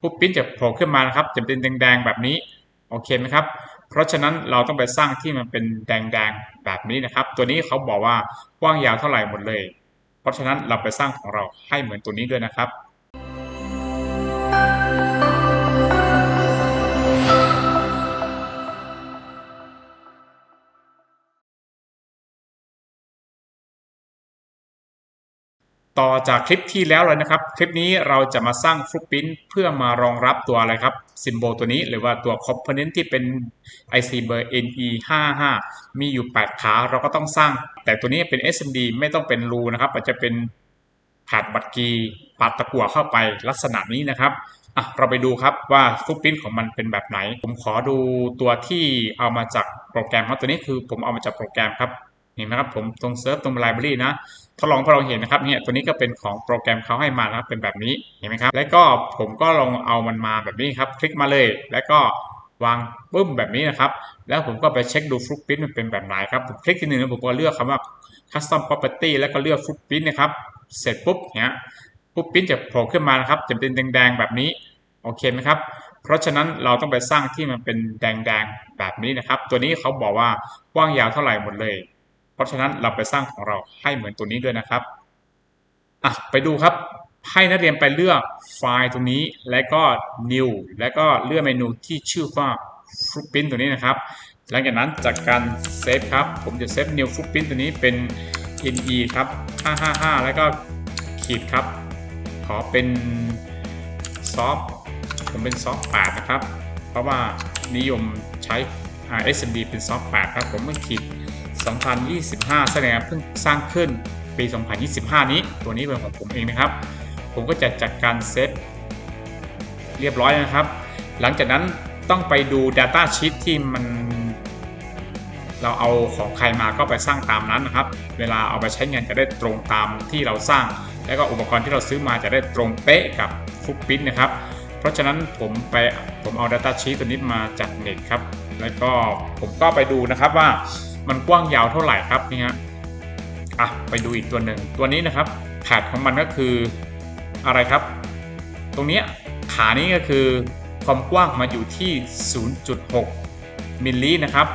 ปุ๊บปิ้นจะโผล่ขึ้นมานะครับจะเป็นแดงๆแบบนี้โอเคไหมครับ เพราะฉะนั้นเราต้องไปสร้างที่มันเป็นแดงๆแบบนี้นะครับ ตัวนี้เขาบอกว่ากว้างยาวเท่าไหร่หมดเลย เพราะฉะนั้นเราไปสร้างของเราให้เหมือนตัวนี้ด้วยนะครับ ต่อจากคลิปที่แล้วเลยนะครับ คลิปนี้เราจะมาสร้างฟลุปปิ้นเพื่อมารองรับตัวอะไรครับซิมโบลตัวนี้หรือว่าตัวคอมโพเนนต์ที่เป็น IC เบอร์ NE 5 5 มีอยู่ 8 ขาเราก็ต้องสร้าง แต่ตัวนี้เป็น SMD ไม่ต้องเป็นรูนะครับอาจจะเป็นแผดบัตรกีปัดตะกั่วเข้าไปลักษณะนี้นะครับอะเราไปดูครับว่าฟุตปรินของมันเป็นแบบไหน ผมขอดูตัวที่เอามาจากโปรแกรมครับตัวนี้คือผมเอามาจากโปรแกรมครับเห็นไหมครับผมตรงเซิร์ฟตรงไลบรารีนะ ทดลองพอเราเห็นนะครับเนี่ยตัวนี้ก็เป็นของโปรแกรมเขาให้มานะครับเป็นแบบนี้เห็นไหมครับ แล้วก็ผมก็ลองเอามันมาแบบนี้ครับ คลิกมาเลย แล้วก็วางปึ้มแบบนี้นะครับ แล้วผมก็ไปเช็คดูฟลุกพิ้นมันเป็นแบบไหนครับผมคลิกทีหนึ่งแล้วผมก็เลือกคำว่า custom property แล้วก็เลือกฟลุกพิ้นนะครับ เสร็จปุ๊บเนี่ยปุ๊บพิ้นจะโผล่ขึ้นมานะครับ จะเป็นแดงๆแบบนี้โอเคไหมครับ เพราะฉะนั้นเราต้องไปสร้างที่มันเป็นแดงๆแบบนี้นะครับ ตัวนี้เขาบอกว่ากว้างยาวเท่าไหร่หมดเลย เพราะฉะนั้นเราไปสร้างของเราให้เหมือนตัวนี้ด้วยนะครับอะไปดูครับให้นักเรียนไปเลือกไฟล์ตรงนี้ แล้วก็ new แล้วก็เลือกเมนูที่ชื่อว่า footprint ตัวนี้นะครับ หลังจากนั้นจากการเซฟครับ ผมจะเซฟ new footprint ตัวนี้เป็น ne ครับ 555 แล้วก็ขีดครับ ขอเป็นซอฟผมเป็นซอฟ8นะครับ เพราะว่านิยมใช้ SMD เป็นซอฟ8ครับ ผมต้องขีด 2025 แสดงเพิ่งสร้างขึ้นปี 2025 นี้ตัวนี้เป็นของผมเองนะครับ ผมก็จะจัดการเซตเรียบร้อยนะครับ หลังจากนั้นต้องไปดู Data Sheet ที่มัน เราเอาของใครมาก็ไปสร้างตามนั้นนะครับ เวลาเอาไปใช้งานจะได้ตรงตามที่เราสร้าง แล้วก็อุปกรณ์ที่เราซื้อมาจะได้ตรงเป๊ะกับฟุกปิ้นนะครับ เพราะฉะนั้นผมไปผมเอา Data Sheet ตัวนี้มาจากเน็ตครับ แล้วก็ผมก็ไปดูนะครับว่า มันกว้างยาวเท่าไหร่ครับนี่ฮะอะไปดูอีกตัวหนึ่งตัวนี้นะครับแผดของมันก็คืออะไรครับ ตรงนี้ขานี้ก็คือความกว้างมาอยู่ที่ 0.6 มิลลินะครับ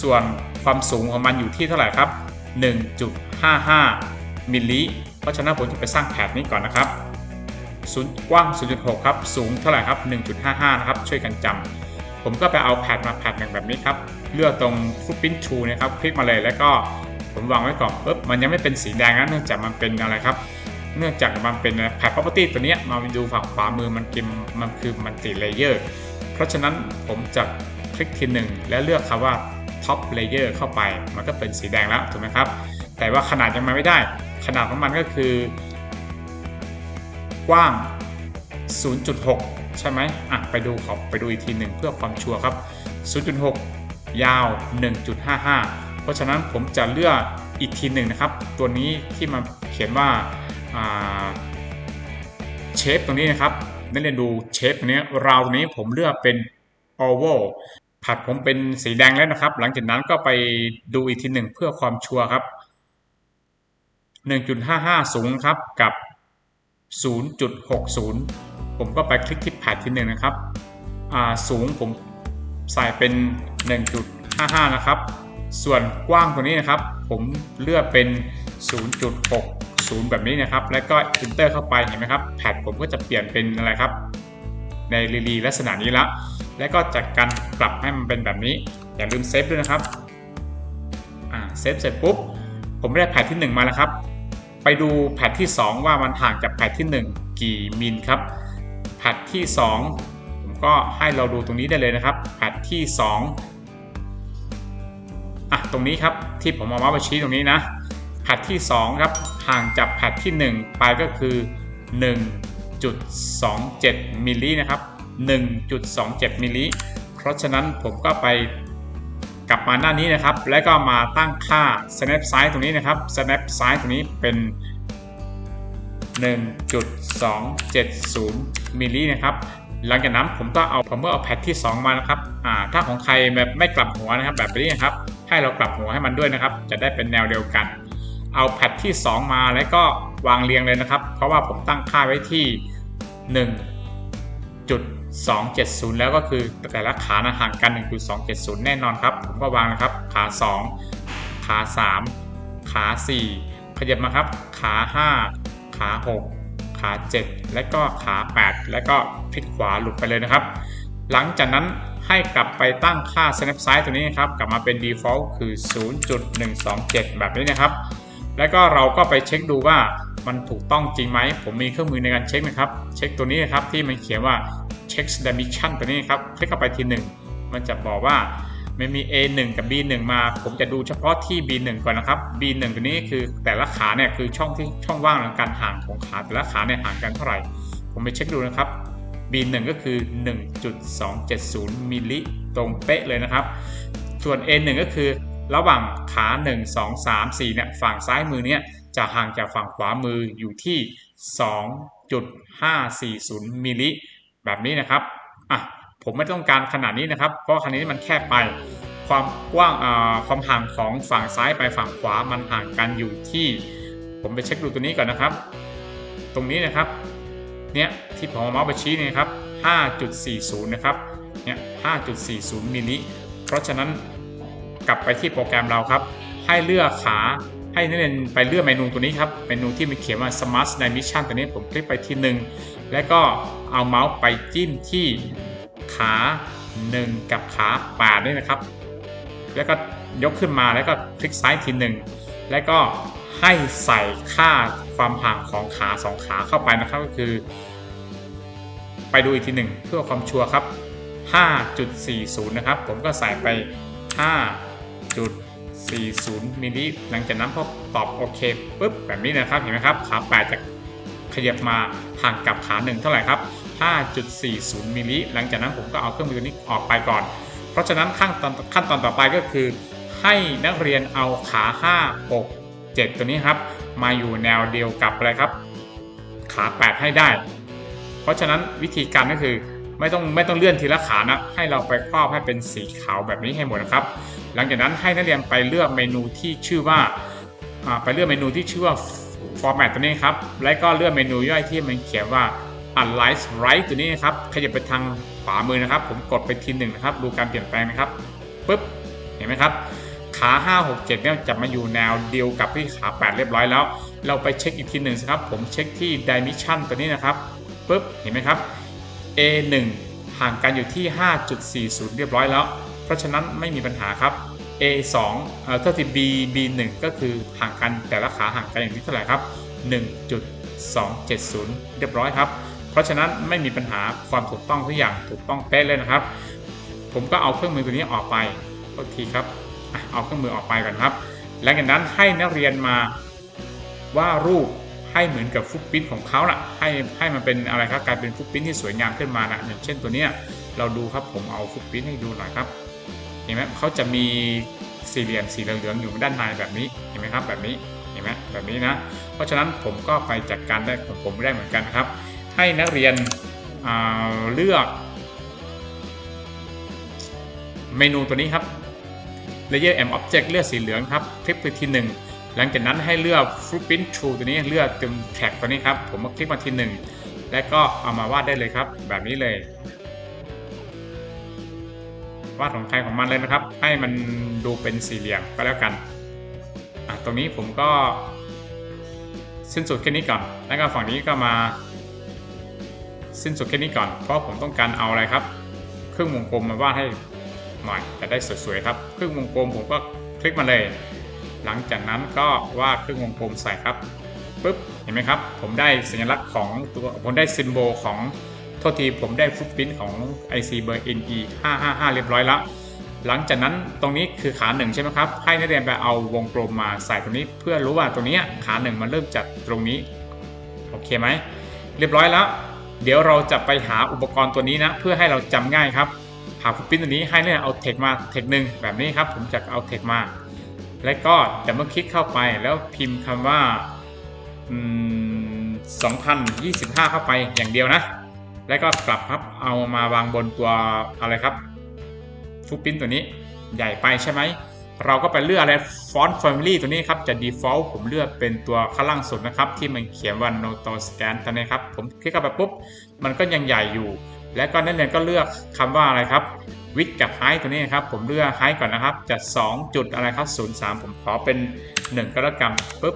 ส่วนความสูงของมันอยู่ที่เท่าไหร่ครับ 1.55 มิลลิเพราะฉะนั้นผมจะไปสร้างแผดนี้ก่อนนะครับศูนย์กว้าง 0.6 ครับ สูงเท่าไหร่ครับ 1.55 นะครับ ช่วยกันจำ ผมก็ไปเอาแพดมาแพดหนึ่งแบบนี้ครับ เลือกตรง Footprint Tool นะครับ คลิกมาเลยแล้วก็ผมวางไว้ก่อนปุ๊บมันยังไม่เป็นสีแดงนะเนื่องจากมันเป็นอะไรครับ เนื่องจากมันเป็นแพด property ตัวนี้มาดูฝั่งขวามือมันกิมมันคือมันติเลเยอร์เพราะฉะนั้นผมจะคลิกทีหนึ่งและเลือกคำว่า top layer เข้าไป มันก็เป็นสีแดงแล้วถูกไหมครับ แต่ว่าขนาดยังมาไม่ได้ ขนาดของมันก็คือ กว้าง 0.6 ใช่ไหมอะไปดูขอไปดูอีกทีหนึ่งเพื่อความชัวร์ครับ 0.6 ยาว 1.55 เพราะฉะนั้นผมจะเลือกอีกทีหนึ่งนะครับ ตัวนี้ที่มันเขียนว่าเชฟตรงนี้นะครับนักเรียนดูเชฟตรงนี้ราวนี้ผมเลือกเป็น oval ผัดผมเป็นสีแดงแล้วนะครับ หลังจากนั้นก็ไปดูอีกทีหนึ่งเพื่อความชัวร์ครับ 1.55 สูงครับกับ 0.60 ผมก็ไปคลิกที่แพดที่หนึ่งนะครับสูงผมใส่เป็น 1.55 นะครับ ส่วนกว้างตัวนี้นะครับ ผมเลือกเป็น 0.60 แบบนี้นะครับ แล้วก็ enter เข้าไปเห็นไหมครับแพดผมก็จะเปลี่ยนเป็นอะไรครับ ในรีลีลักษณะนี้ละ แล้วก็จัดการปรับให้มันเป็นแบบนี้ อย่าลืมเซฟด้วยนะครับอ่าเซฟเสร็จปุ๊บ ผมได้แพดที่ 1 มาแล้วครับ ไปดูแพทที่ 2 ว่ามันห่างจากแพทที่ 1 กี่มิลครับ แพทที่ 2 ผมก็ให้เราดูตรงนี้ได้เลยนะครับแพทที่ 2อะตรงนี้ครับที่ผมเอามาไปชี้ตรงนี้นะแพทที่ 2 ครับห่างจากแพทที่ 1 ไปก็คือ 1.27มิลลินะครับ1.27มิลลิเพราะฉะนั้นผมก็ไปกลับมาหน้านี้นะครับ แล้วก็มาตั้งค่า snap size ตรงนี้นะครับ snap size ตรงนี้เป็น 1.270มิลลินะครับหลังจากนั้นผมก็เอาผมก็เอาแพทที่ 2 มานะครับอ่าถ้าของใครแบบไม่กลับหัวนะครับ แบบนี้นะครับ ให้เรากลับหัวให้มันด้วยนะครับ จะได้เป็นแนวเดียวกัน เอาแพทที่ 2 มาแล้วก็วางเรียงเลยนะครับ เพราะว่าผมตั้งค่าไว้ที่1จุด270 แล้วก็คือแต่ละขานะห่างกัน 1.270 แน่นอนครับ ผมก็วางนะครับ ขา 2 ขา 3 ขา 4 ขยับมาครับ ขา 5 ขา 6 ขา 7 และก็ขา 8 และก็พลิกขวาหลุดไปเลยนะครับ หลังจากนั้นให้กลับไปตั้งค่า snap size ตัวนี้นะครับ กลับมาเป็น default คือ 0.127 แบบนี้นะครับ แล้วก็เราก็ไปเช็คดูว่ามันถูกต้องจริงไหม ผมมีเครื่องมือในการเช็คนะครับ เช็คตัวนี้นะครับที่มันเขียนว่า check dimension ตัวนี้ครับ คลิกเข้าไปทีหนึ่ง มันจะบอกว่า มันมี A1 กับ B1 มา ผมจะดูเฉพาะที่ B1 ก่อนนะครับ B1 ตัวนี้คือแต่ละขาเนี่ยคือช่องที่ช่องว่างในการห่างของขาแต่ละขาเนี่ยห่างกันเท่าไหร่ ผมไปเช็คดูนะครับ B1 ก็คือ 1.270มิลลิตรงเป๊ะเลยนะครับ ส่วน A1 ก็คือระหว่างขา 1 2 3 4เนี่ยฝั่งซ้ายมือเนี่ยจะห่างจากฝั่งขวามืออยู่ที่ 2.540มิลลิแบบนี้นะครับอะ ผมไม่ต้องการขนาดนี้นะครับ เพราะขนาดนี้มันแคบไป ความกว้างความห่างของฝั่งซ้ายไปฝั่งขวามันห่างกันอยู่ที่ ผมไปเช็คดูตัวนี้ก่อนนะครับ ตรงนี้นะครับเนี่ยที่ผมเอาเมาส์ไปชี้นี่ครับ 5.40 นะครับเนี่ย 5.40 มิลลิเพราะฉะนั้นกลับไปที่โปรแกรมเราครับ ให้เลือกขาให้นักเรียนไปเลือกเมนูตัวนี้ครับ เมนูที่มีเขียนว่า Smart Dimension ตัวนี้ผมคลิกไปที่หนึ่งแล้วก็เอาเมาส์ไปจิ้มที่ ขา 1 กับขา8ด้วยนะครับ แล้วก็ยกขึ้นมาแล้วก็คลิกซ้ายทีหนึ่งแล้วก็ให้ใส่ค่าความห่างของขา 2 ขาเข้าไปนะครับก็คือ ไปดูอีกทีหนึ่งเพื่อความชัวร์ครับ 5.40 นะครับ ผมก็ใส่ไป 5.40 มิลลิหลังจากนั้นพอตอบโอเคปุ๊บแบบนี้นะครับเห็นไหมครับขา8จะขยับมาห่างกับขา 1 เท่าไหร่ครับ 5.40มิลลิหลังจากนั้นผมก็เอาเครื่องมือนี้ออกไปก่อน เพราะฉะนั้นขั้นตอนขั้นตอนต่อไปก็คือ ให้นักเรียนเอาขา 5 6 7 ตัวนี้ครับ มาอยู่แนวเดียวกับอะไรครับ ขา 8 ให้ได้ เพราะฉะนั้นวิธีการก็คือไม่ต้องไม่ต้องเลื่อนทีละขานะให้เราไปครอบให้เป็นสีขาวแบบนี้ให้หมดนะครับ หลังจากนั้นให้นักเรียนไปเลือกเมนูที่ชื่อว่าไปเลือกเมนูที่ชื่อว่า format ตัวนี้ครับ และก็เลือกเมนูย่อยที่มันเขียนว่า align right ตัวนี้นะครับขยับไปทางขวามือนะครับ ผมกดไปทีหนึ่งนะครับ ดูการเปลี่ยนแปลงนะครับปึ๊บเห็นไหมครับขา 5 6 7 เนี่ยจะมาอยู่แนวเดียวกับที่ขา 8 เรียบร้อยแล้ว เราไปเช็คอีกทีหนึ่งนะครับ ผมเช็คที่ dimension ตัวนี้นะครับปึ๊บเห็นไหมครับ A1 ห่างกันอยู่ที่ 5.40 เรียบร้อยแล้ว เพราะฉะนั้นไม่มีปัญหาครับ A2 เอ่อก็ที่ B B1 ก็คือห่างกันแต่ละขาห่างกันอย่างที่เท่าไหร่ครับ 1.270 เรียบร้อยครับ ราะฉะนั้นไม่มีปัญหาความถูกต้องทุกอย่างถูกต้องเป๊ะเลยนะครับ ผมก็เอาเครื่องมือตัวนี้ออกไปโทษทีครับเอาเครื่องมือออกไปก่อนครับ หลังจากนั้นให้นักเรียนมาว่ารูปให้เหมือนกับฟุตปิ้นของเขาน่ะให้ให้มันเป็นอะไรครับกลายเป็นฟุตปิ้นที่สวยงามขึ้นมานะอย่างเช่นตัวนี้เราดูครับผมเอาฟุตปิ้นให้ดูหน่อยครับเห็นไหมเขาจะมีสี่เหลี่ยมสีเหลืองๆอยู่ด้านในแบบนี้เห็นไหมครับแบบนี้เห็นไหมแบบนี้นะ เพราะฉะนั้นผมก็ไปจัดการได้ของผมได้เหมือนกันครับ ให้นักเรียนเลือกเมนูตัวนี้ครับ Layer M Object เลือกสีเหลืองครับคลิกไปทีหนึ่งหลังจากนั้นให้เลือก Footprint Tool ตัวนี้เลือกตึมแท็กตัวนี้ครับ ผมมาคลิกมาทีหนึ่งและก็เอามาวาดได้เลยครับ แบบนี้เลยวาดของใครของมันเลยนะครับ ให้มันดูเป็นสี่เหลี่ยมก็แล้วกันตรงนี้ผมก็สิ้นสุดแค่นี้ก่อน แล้วก็ฝั่งนี้ก็มา สิ้นสุดแค่นี้ก่อน เพราะผมต้องการเอาอะไรครับ เครื่องวงกลมมาวาดให้หน่อยจะได้สวยๆครับเครื่องวงกลมผมก็คลิกมาเลย หลังจากนั้นก็วาดเครื่องวงกลมใส่ครับปุ๊บเห็นไหมครับ ผมได้สัญลักษณ์ของตัวผมได้ซิมโบลของโทษทีผมได้ฟุตพิ้นของ IC เบอร์ NE 555 เรียบร้อยแล้วหลังจากนั้นตรงนี้คือขาหนึ่งใช่ไหมครับ ให้นักเรียนไปเอาวงกลมมาใส่ตรงนี้ เพื่อรู้ว่าตรงนี้ขาหนึ่งมันเริ่มจากตรงนี้ โอเคไหม เรียบร้อยแล้ว เดี๋ยวเราจะไปหาอุปกรณ์ตัวนี้นะ เพื่อให้เราจำง่ายครับ หาฟุตพิ้นตัวนี้ให้เนี่ยเอาเทคมาเทคหนึ่งแบบนี้ครับ ผมจะเอาเทคมา และก็แต่เมื่อคลิกเข้าไปแล้วพิมพ์คำว่า2025 เข้าไปอย่างเดียวนะ แล้วก็กลับครับเอามาวางบนตัวอะไรครับฟุตพิ้นตัวนี้ใหญ่ไปใช่ไหม เราก็ไปเลือกอะไรฟอนต์ Family ตัวนี้ครับจะ default ผมเลือกเป็นตัวข้างล่างสุดนะครับ ที่มันเขียนว่า Noto Scan ตัวนี้ครับ ผมคลิกเข้าไปปุ๊บ มันก็ยังใหญ่อยู่ แล้วก็นักเรียนก็เลือกคำว่าอะไรครับวิดกับไฮตัวนี้นะครับ ผมเลือกไฮก่อนนะครับจะ2จุดอะไรครับ03 ผมขอเป็น 1ก็แล้วกันปุ๊บ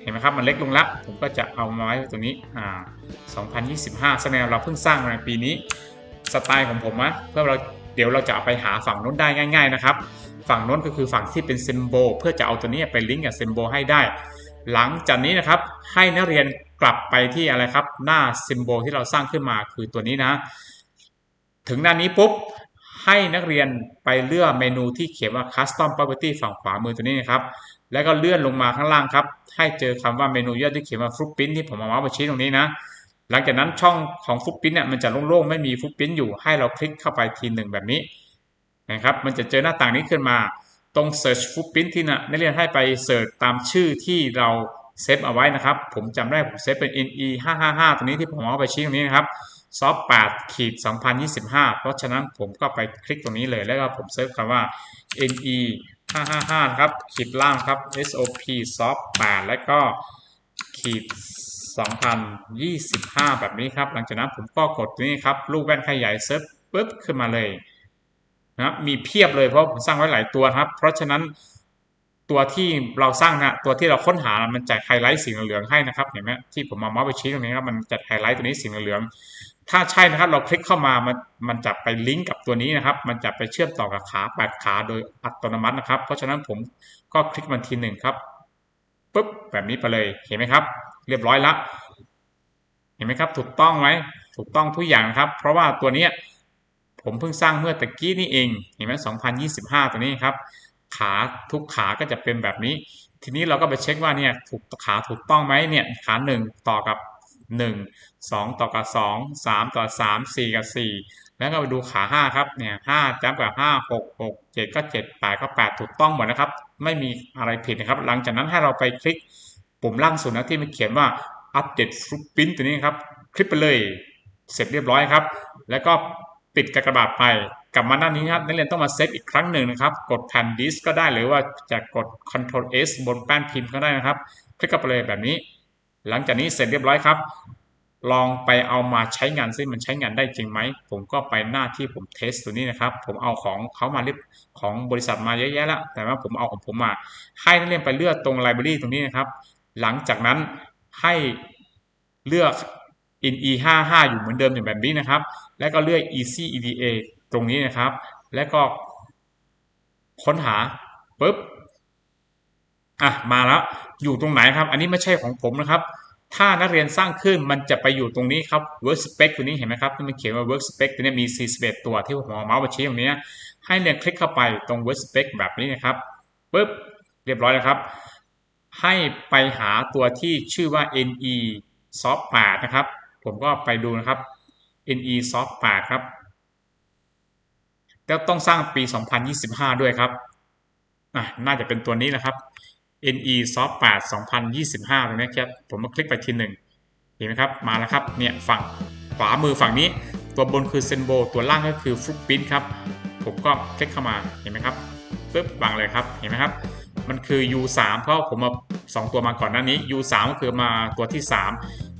เห็นไหมครับมันเล็กลงละผมก็จะเอามาไว้ตรงนี้อ่า2025แสดงเราเพิ่งสร้างในปีนี้สไตล์ของผมนะเพื่อเราเดี๋ยวเราจะไปหาฝั่งนู้นได้ง่าย ๆนะครับ ฝั่งโน้นก็คือฝั่งที่เป็นเซมโบเพื่อจะเอาตัวนี้ไปลิงก์กับเซมโบให้ได้ หลังจากนี้นะครับให้นักเรียนกลับไปที่อะไรครับ หน้าเซมโบที่เราสร้างขึ้นมาคือตัวนี้นะ ถึงหน้านี้ปุ๊บให้นักเรียนไปเลือกเมนูที่เขียนว่า Custom Property ฝั่งขวามือตัวนี้นะครับ แล้วก็เลื่อนลงมาข้างล่างครับ ให้เจอคำว่าเมนูยอดที่เขียนว่า Footprint ที่ผมเอามาไว้ชี้ตรงนี้นะ หลังจากนั้นช่องของ Footprint เนี่ยมันจะโล่งๆ ไม่มี Footprint อยู่ ให้เราคลิกเข้าไปทีหนึ่งแบบนี้ นะครับ มันจะเจอหน้าต่างนี้ขึ้นมา ตรง search footprint ที่นะนักเรียนให้ไปเสิร์ชตามชื่อที่เราเซฟเอาไว้นะครับ ผมจำได้ผมเซฟเป็น ne 555ตรงนี้ที่ผมเอาไปชี้ตรงนี้นะครับซอฟ8ขีด2025 เพราะฉะนั้นผมก็ไปคลิกตรงนี้เลย แล้วก็ผมเซิร์ชคำว่า ne 555ครับ ขีดล่างครับ sop ซอฟ8แล้วก็ขีด2025 แบบนี้ครับ หลังจากนั้นผมก็กดตรงนี้ครับ ลูกแว่นขยายเซิร์ฟปุ๊บขึ้นมาเลย นะครับมีเพียบเลยเพราะผมสร้างไว้หลายตัวครับ เพราะฉะนั้นตัวที่เราสร้างนะตัวที่เราค้นหา มันจะไฮไลท์สีเหลืองให้นะครับเห็นไหมที่ผมมามาส์ไปชี้ตรงนี้ครับมันจะไฮไลท์ตัวนี้สีเหลืองถ้าใช่นะครับเราคลิกเข้ามามันมันจะไปลิงก์กับตัวนี้นะครับ มันจะไปเชื่อมต่อกับขาแปดขาโดยอัตโนมัตินะครับ เพราะฉะนั้นผมก็คลิกมันทีหนึ่งครับปุ๊บแบบนี้ไปเลยเห็นไหมครับ เรียบร้อยละเห็นไหมครับ ถูกต้องไหมถูกต้องทุกอย่างครับ เพราะว่าตัวนี้ ผมเพิ่งสร้างเมื่อตะกี้นี่เอง เห็นไหม2025 ตัวนี้ครับ ขาทุกขาก็จะเป็นแบบนี้ ทีนี้เราก็ไปเช็คว่าเนี่ยถูกขาถูกต้องไหมเนี่ยขา 1 ต่อกับ 1 2 ต่อกับ 2 3 ต่อ 3 4 กับ 4 แล้วก็ไปดูขา 5 ครับ เนี่ย5จับกับ 5 6 6 7 ก็ 7 8 ก็ 8 ถูกต้องหมดนะครับ ไม่มีอะไรผิดนะครับ หลังจากนั้นให้เราไปคลิกปุ่มล่างสุดนะที่มันเขียนว่า Update Footprint ตัวนี้ครับ คลิกไปเลย เสร็จเรียบร้อยครับ แล้วก็ ปิดกระดาษไปกลับมาหน้านี้ครับนักเรียนต้องมาเซตอีกครั้งหนึ่งนะครับ กดแผ่นดิสก็ได้หรือว่าจะกด Ctrl S บนแป้นพิมพ์ก็ได้นะครับ คลิกเข้าไปเลยแบบนี้ หลังจากนี้เสร็จเรียบร้อยครับ ลองไปเอามาใช้งานซิมันใช้งานได้จริงไหม ผมก็ไปหน้าที่ผมเทสตัวนี้นะครับ ผมเอาของเขามาเรียบของบริษัทมาเยอะแยะแล้ว แต่ว่าผมเอาของผมมา ให้นักเรียนไปเลือกตรงไลบรารีตรงนี้นะครับ หลังจากนั้นให้เลือก INE 55อยู่เหมือนเดิมอย่างแบบนี้นะครับ แล้วก็เลือก easy EDA ตรงนี้นะครับ แล้วก็ค้นหาปุ๊บอะมาแล้วอยู่ตรงไหนครับ อันนี้ไม่ใช่ของผมนะครับ ถ้านักเรียนสร้างขึ้นมันจะไปอยู่ตรงนี้ครับ workspace ตัวนี้เห็นไหมครับที่มันเขียนว่า workspace ตัวนี้มี 41 ตัวที่ผมเอาเมาส์มาชี้ตรงนี้ให้เรียนคลิกเข้าไปตรง workspace แบบนี้นะครับปุ๊บเรียบร้อยแล้วครับ ให้ไปหาตัวที่ชื่อว่า ne soft 8นะครับ ผมก็ไปดูนะครับ ne soft 8ครับ แล้วต้องสร้างปี 2025 ด้วยครับอะน่าจะเป็นตัวนี้นะครับ ne soft 8 2025ตรงนี้ครับ ผมมาคลิกไปทีหนึ่งเห็นไหมครับ มาแล้วครับ เนี่ยฝั่งขวามือฝั่งนี้ ตัวบนคือเซนโบ ตัวล่างก็คือฟลุกปิ้นครับ ผมก็คลิกเข้ามา เห็นไหมครับปึ๊บวางเลยครับ เห็นไหมครับ มันคือ U3 เพราะผมมาสองตัวมาก่อนหน้านี้ U3 ก็คือมาตัวที่ 3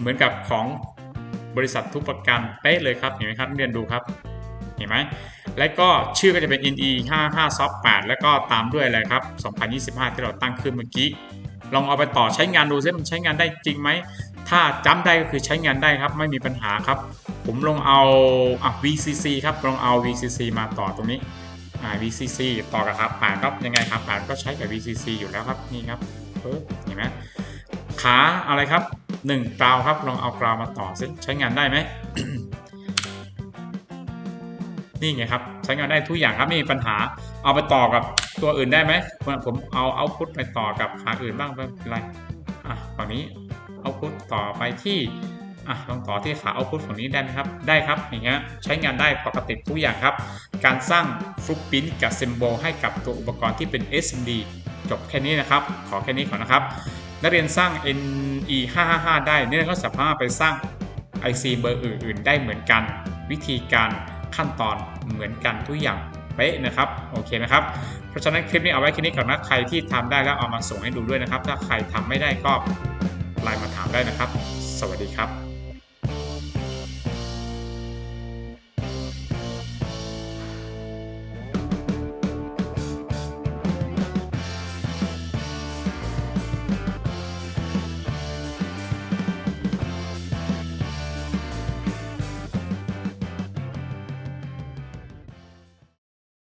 เหมือนกับของบริษัททุกประกันเป๊ะเลยครับ เห็นไหมครับเรียนดูครับ เห็นไหม แล้วก็ชื่อก็จะเป็น INE 55 Soft 8แล้วก็ตามด้วยอะไรครับ 2025 ที่เราตั้งขึ้นเมื่อกี้ ลองเอาไปต่อใช้งานดูซิมันใช้งานได้จริงไหม ถ้าจำได้ก็คือใช้งานได้ครับ ไม่มีปัญหาครับ ผมลองเอาอะ VCC ครับ ลองเอา VCC มาต่อตรงนี้อ่า VCC ต่อกับครับผ่านครับยังไงครับผ่านก็ใช้กับ VCC อยู่แล้วครับ นี่ครับเห็นไหม ขาอะไรครับ1กราวครับลองเอากราวมาต่อซิใช้งานได้ไหมนี่ไงครับใช้งานได้ทุกอย่างครับไม่มีปัญหา เอาไปต่อกับตัวอื่นได้ไหมผมเอาเอาพุทไปต่อกับขาอื่นบ้างไม่เป็นไรอะฝั่งนี้เอาพุทต่อไปที่อะลองต่อที่ขาเอาพุทฝั่งนี้ได้ไหมครับ ได้ครับอย่างเงี้ยใช้งานได้ปกติทุกอย่างครับ การสร้างฟลุปปิ้นกับซิมโบให้กับตัวอุปกรณ์ที่เป็น SMD จบแค่นี้นะครับ ขอแค่นี้ก่อนนะครับ นักเรียนสร้าง NE 555ได้เนี่ยก็สามารถไปสร้าง IC เบอร์อื่น ๆ ได้เหมือนกัน วิธีการขั้นตอนเหมือนกันทุกอย่างเป๊ะนะครับโอเคนะครับเพราะฉะนั้นคลิปนี้เอาไว้แค่นี้ก่อนนะใครที่ทำได้แล้วเอามาส่งให้ดูด้วยนะครับ ถ้าใครทำไม่ได้ก็ไลน์มาถามได้นะครับ สวัสดีครับ